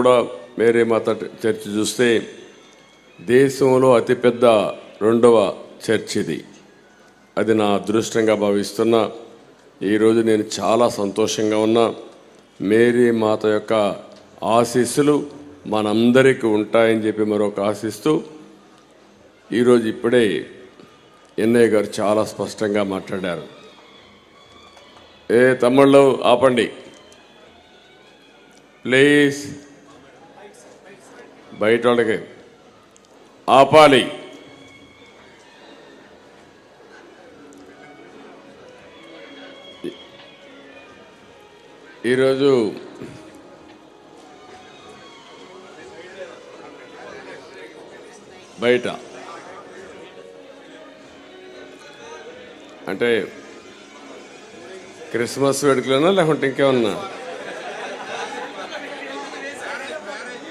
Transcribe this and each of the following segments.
కూడా మేరే మాత చర్చ్ చూస్తే దేశంలో అతిపెద్ద రెండవ చర్చ్ ఇది. అది నా అదృష్టంగా భావిస్తున్నా ఈరోజు నేను చాలా సంతోషంగా ఉన్నా. మేరీ మాత యొక్క ఆశీస్సులు మనందరికీ ఉంటాయని చెప్పి మరొక ఆశిస్తూ ఈరోజు ఇప్పుడే ఎన్నయ్య గారు చాలా స్పష్టంగా మాట్లాడారు. ఏ తమ్ముళ్ళు ఆపండి. ప్లీజ్ బయట వాళ్ళకి ఆపాలి. ఈరోజు బయట. అంటే క్రిస్మస్ వేడుకలోనా లేకుంటే ఇంకేమన్నా?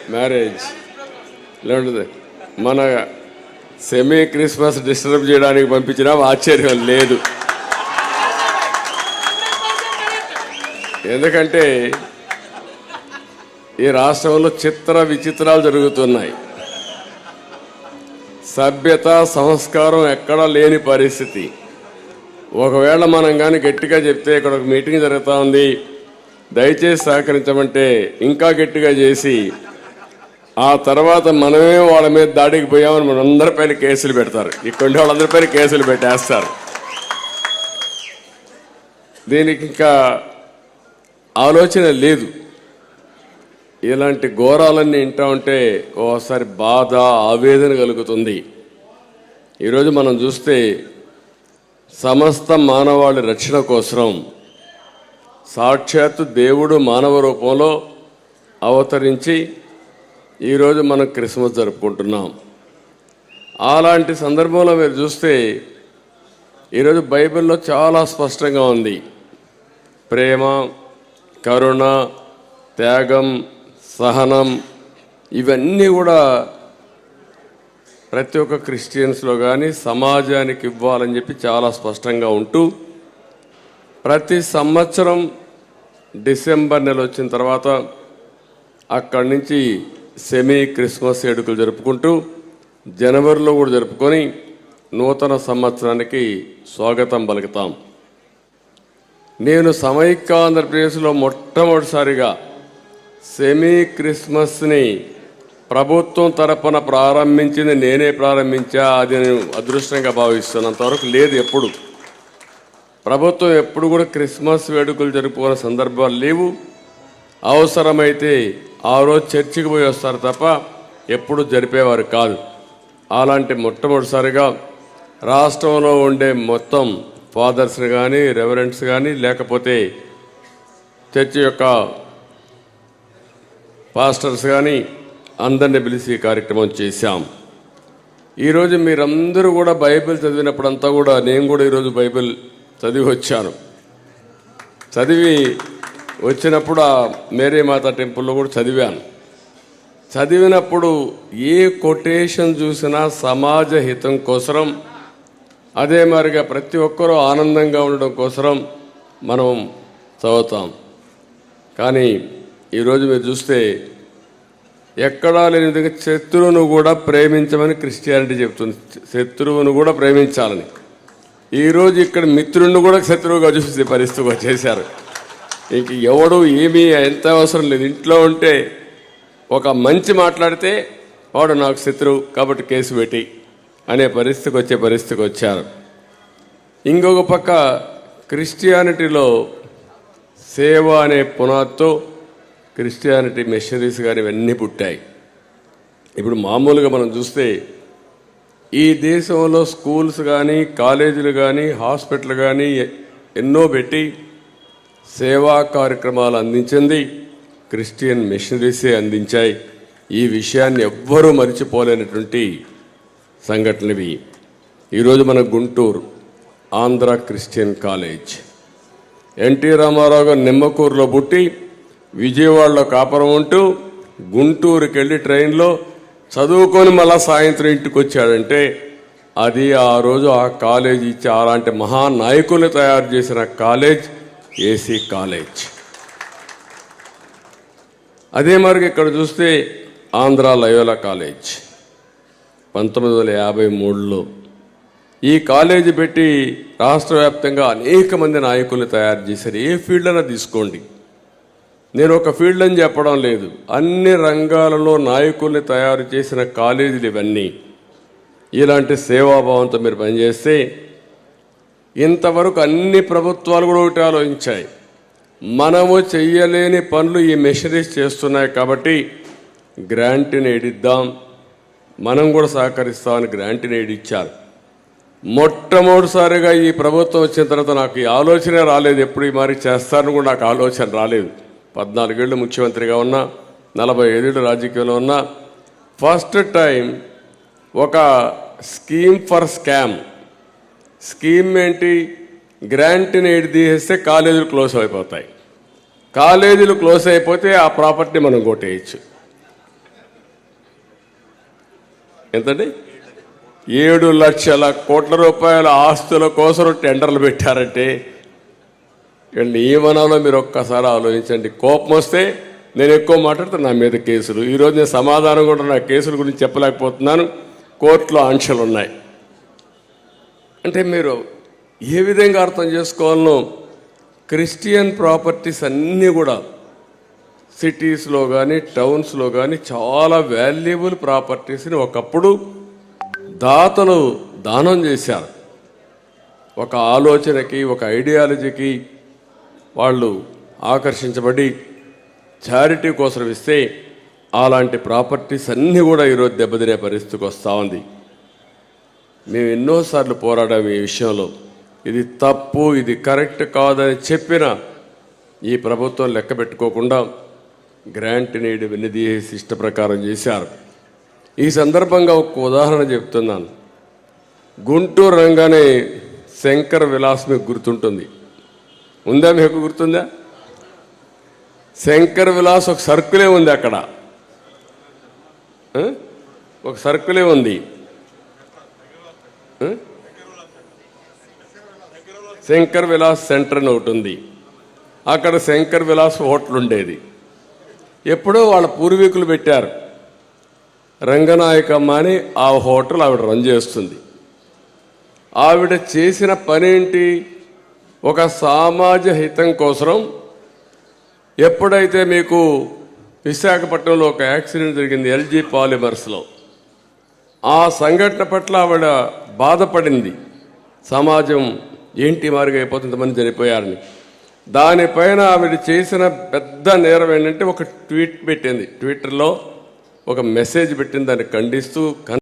మ్యారేజ్. లేదంటే మన సెమీ క్రిస్మస్ డిస్టర్బ్ చేయడానికి పంపించినా ఆశ్చర్యం లేదు. ఎందుకంటే ఈ రాష్ట్రంలో చిత్ర విచిత్రాలు జరుగుతున్నాయి. సభ్యత సంస్కారం ఎక్కడా లేని పరిస్థితి. ఒకవేళ మనం కానీ గట్టిగా చెప్తే ఇక్కడ ఒక మీటింగ్ జరుగుతూ ఉంది. దయచేసి సహకరించమంటే ఇంకా గట్టిగా చేసి ఆ తర్వాత మనమే వాళ్ళ మీద దాడికి పోయామని మనందరి పైన కేసులు పెడతారు. ఇక్కడ వాళ్ళందరి పైన కేసులు పెట్టేస్తారు. దీనికి ఇంకా ఆలోచన లేదు. ఇలాంటి ఘోరాలన్నీ వింటా ఉంటే ఓసారి బాధ ఆవేదన కలుగుతుంది. ఈరోజు మనం చూస్తే సమస్త మానవాళి రక్షణ కోసం సాక్షాత్తు దేవుడు మానవ రూపంలో అవతరించి ఈరోజు మనం క్రిస్మస్ జరుపుకుంటున్నాం. అలాంటి సందర్భంలో మీరు చూస్తే ఈరోజు బైబిల్లో చాలా స్పష్టంగా ఉంది. ప్రేమ కరుణ త్యాగం సహనం ఇవన్నీ కూడా ప్రతి ఒక్క క్రిస్టియన్స్లో కానీ సమాజానికి ఇవ్వాలని చెప్పి చాలా స్పష్టంగా ఉంటూ ప్రతి సంవత్సరం డిసెంబర్ నెల వచ్చిన తర్వాత అక్కడి నుంచి సెమీ క్రిస్మస్ వేడుకలు జరుపుకుంటూ జనవరిలో కూడా జరుపుకొని నూతన సంవత్సరానికి స్వాగతం పలుకుతాం. నేను సమైక్య ఆంధ్రప్రదేశ్లో మొట్టమొదటిసారిగా సెమీ క్రిస్మస్ని ప్రభుత్వం తరపున ప్రారంభించింది నేనే ప్రారంభించా అది నేను అదృష్టంగా భావిస్తున్నంతవరకు లేదు ఎప్పుడు. ప్రభుత్వం ఎప్పుడు కూడా క్రిస్మస్ వేడుకలు జరుపుకునే సందర్భాలు లేవు. అవసరమైతే ఆ రోజు చర్చికి పోయి వస్తారు తప్ప ఎప్పుడు జరిపేవారు కాదు. అలాంటి మొట్టమొదటిసారిగా రాష్ట్రంలో ఉండే మొత్తం ఫాదర్స్ కానీ రెవరెంట్స్ కానీ లేకపోతే చర్చి యొక్క పాస్టర్స్ కానీ అందరిని పిలిచి కార్యక్రమం చేశాం. ఈరోజు మీరందరూ కూడా బైబిల్ చదివినప్పుడంతా కూడా నేను కూడా ఈరోజు బైబిల్ చదివి వచ్చాను. చదివి వచ్చినప్పుడు ఆ మేరీమాత టెంపుల్లో కూడా చదివాను. చదివినప్పుడు ఏ కొటేషన్ చూసినా సమాజ హితం కోసరం అదే మరిగా ప్రతి ఒక్కరూ ఆనందంగా ఉండడం కోసరం మనం చదువుతాం. కానీ ఈరోజు మీరు చూస్తే ఎక్కడా లేని విధంగా శత్రువును కూడా ప్రేమించమని క్రిస్టియానిటీ చెప్తుంది. శత్రువును కూడా ప్రేమించాలని. ఈరోజు ఇక్కడ మిత్రుడిని కూడా శత్రువుగా చూసి పరిస్థితిగా చేశారు ఇంక ఎవడు ఏమీ ఎంత అవసరం లేదు. ఇంట్లో ఉంటే ఒక మంచి మాట్లాడితే వాడు నాకు శత్రువు కాబట్టి కేసు పెట్టి అనే పరిస్థితికి వచ్చే పరిస్థితికి వచ్చారు. ఇంకొక పక్క క్రిస్టియానిటీలో సేవ అనే పునాదితో క్రిస్టియానిటీ మిషనరీస్ కానీ ఇవన్నీ పుట్టాయి. ఇప్పుడు మామూలుగా మనం చూస్తే ఈ దేశంలో స్కూల్స్ కానీ కాలేజీలు కానీ హాస్పిటల్ కానీ ఎన్నో పెట్టి సేవా కార్యక్రమాలు అందించింది క్రిస్టియన్ మిషనరీసే అందించాయి. ఈ విషయాన్ని ఎవ్వరూ మరిచిపోలేనటువంటి సంఘటనవి. ఈరోజు మన Guntur Andhra Christian college. NT Rama Rao గారు నిమ్మకూరులో పుట్టి విజయవాడలో కాపురం ఉంటూ గుంటూరుకి వెళ్ళి ట్రైన్లో చదువుకొని మళ్ళా సాయంత్రం ఇంటికి వచ్చాడంటే అది ఆ రోజు ఆ కాలేజ్ ఇచ్చి అలాంటి మహానాయకులు తయారు చేసిన కాలేజ్. AC college. అదే మరి ఇక్కడ చూస్తే ఆంధ్ర లయోలా కాలేజ్. పంతొమ్మిది వందల యాభై మూడులో ఈ కాలేజీ పెట్టి రాష్ట్ర వ్యాప్తంగా అనేక మంది నాయకుల్ని తయారు చేశారు. ఏ ఫీల్డ్ అయినా తీసుకోండి. నేను ఒక ఫీల్డ్ అని చెప్పడం లేదు. అన్ని రంగాలలో నాయకుల్ని తయారు చేసిన కాలేజీలు ఇవన్నీ. ఇలాంటి సేవాభావంతో మీరు పనిచేస్తే ఇంతవరకు అన్ని ప్రభుత్వాలు కూడా ఒకటి ఆలోచించాయి. మనము చెయ్యలేని పనులు ఈ మెషరీస్ చేస్తున్నాయి కాబట్టి గ్రాంట్ని ఏడిద్దాం. మనం కూడా సహకరిస్తామని గ్రాంట్ని ఏడిచ్చారు. మొట్టమొదటిసారిగా ఈ ప్రభుత్వం వచ్చిన తర్వాత నాకు ఈ ఆలోచనే రాలేదు ఎప్పుడు ఈ మరి చేస్తారని కూడా నాకు ఆలోచన రాలేదు. పద్నాలుగేళ్ళు ముఖ్యమంత్రిగా ఉన్నా నలభై ఐదేళ్ళు రాజకీయంలో ఉన్నా ఫస్ట్ టైం ఒక స్కీమ్ ఫర్ స్కామ్ స్కీమ్ ఏంటి? గ్రాంట్ని ఎడి తీసేస్తే కాలేజీలు క్లోజ్ అయిపోతాయి. కాలేజీలు క్లోజ్ అయిపోతే ఆ ప్రాపర్టీ మనం కొట్టేయచ్చు. ఎంతండి? ఏడు లక్షల కోట్ల రూపాయల ఆస్తుల కోసం టెండర్లు పెట్టారంటే ఈ మనంలో మీరు ఒక్కసారి ఆలోచించండి. కోపం వస్తే నేను ఎక్కువ మాట్లాడితే నా మీద కేసులు. ఈరోజు నేను సమాధానం కూడా నా కేసుల గురించి చెప్పలేకపోతున్నాను. కోర్టులో ఆంక్షలు ఉన్నాయి అంటే మీరు ఏ విధంగా అర్థం చేసుకోవాలనో క్రిస్టియన్ ప్రాపర్టీస్ అన్నీ కూడా సిటీస్లో కానీ టౌన్స్లో కానీ చాలా వాల్యుబుల్ ప్రాపర్టీస్ని ఒకప్పుడు దాతలు దానం చేశారు. ఒక ఆలోచనకి ఒక ఐడియాలజీకి వాళ్ళు ఆకర్షించబడి చారిటీ కోసం ఇస్తే అలాంటి ప్రాపర్టీస్ అన్నీ కూడా ఈరోజు దెబ్బతినే పరిస్థితికి వస్తూ ఉంది. మేము ఎన్నోసార్లు పోరాడాం ఈ విషయంలో. ఇది తప్పు ఇది కరెక్ట్ కాదని చెప్పిన ఈ ప్రభుత్వం లెక్క పెట్టుకోకుండా గ్రాంట్ నీడి వెన్నుదీసి ఇష్ట ప్రకారం చేశారు. ఈ సందర్భంగా ఒక ఉదాహరణ చెప్తున్నాను. గుంటూరు రంగానే శంకర్ విలాస్ మీకు గుర్తుంటుంది. ఉందా మీకు గుర్తుందా? శంకర్ విలాస్ ఒక సర్కులే ఉంది అక్కడ. ఒక సర్కులే ఉంది. శంకర్ విలాస్ సెంటర్ అని ఒకటి ఉంది. అక్కడ శంకర్ విలాస్ హోటల్ ఉండేది. ఎప్పుడో వాళ్ళ పూర్వీకులు పెట్టారు. రంగనాయకమ్మ అని ఆ హోటల్ ఆవిడ రన్ చేస్తుంది. ఆవిడ చేసిన పనేంటి? ఒక సామాజ హితం కోసం ఎప్పుడైతే మీకు విశాఖపట్నంలో ఒక యాక్సిడెంట్ జరిగింది ఎల్జీ పాలిమర్స్లో ఆ సంఘటన పట్ల ఆవిడ బాధపడింది. సమాజం ఏంటి మారుగా అయిపోతుంది మంది చనిపోయారని. దానిపైన ఆవిడ చేసిన పెద్ద నేరం ఏంటంటే ఒక ట్వీట్ పెట్టింది. ట్విట్టర్లో ఒక మెసేజ్ పెట్టింది దాన్ని ఖండిస్తూ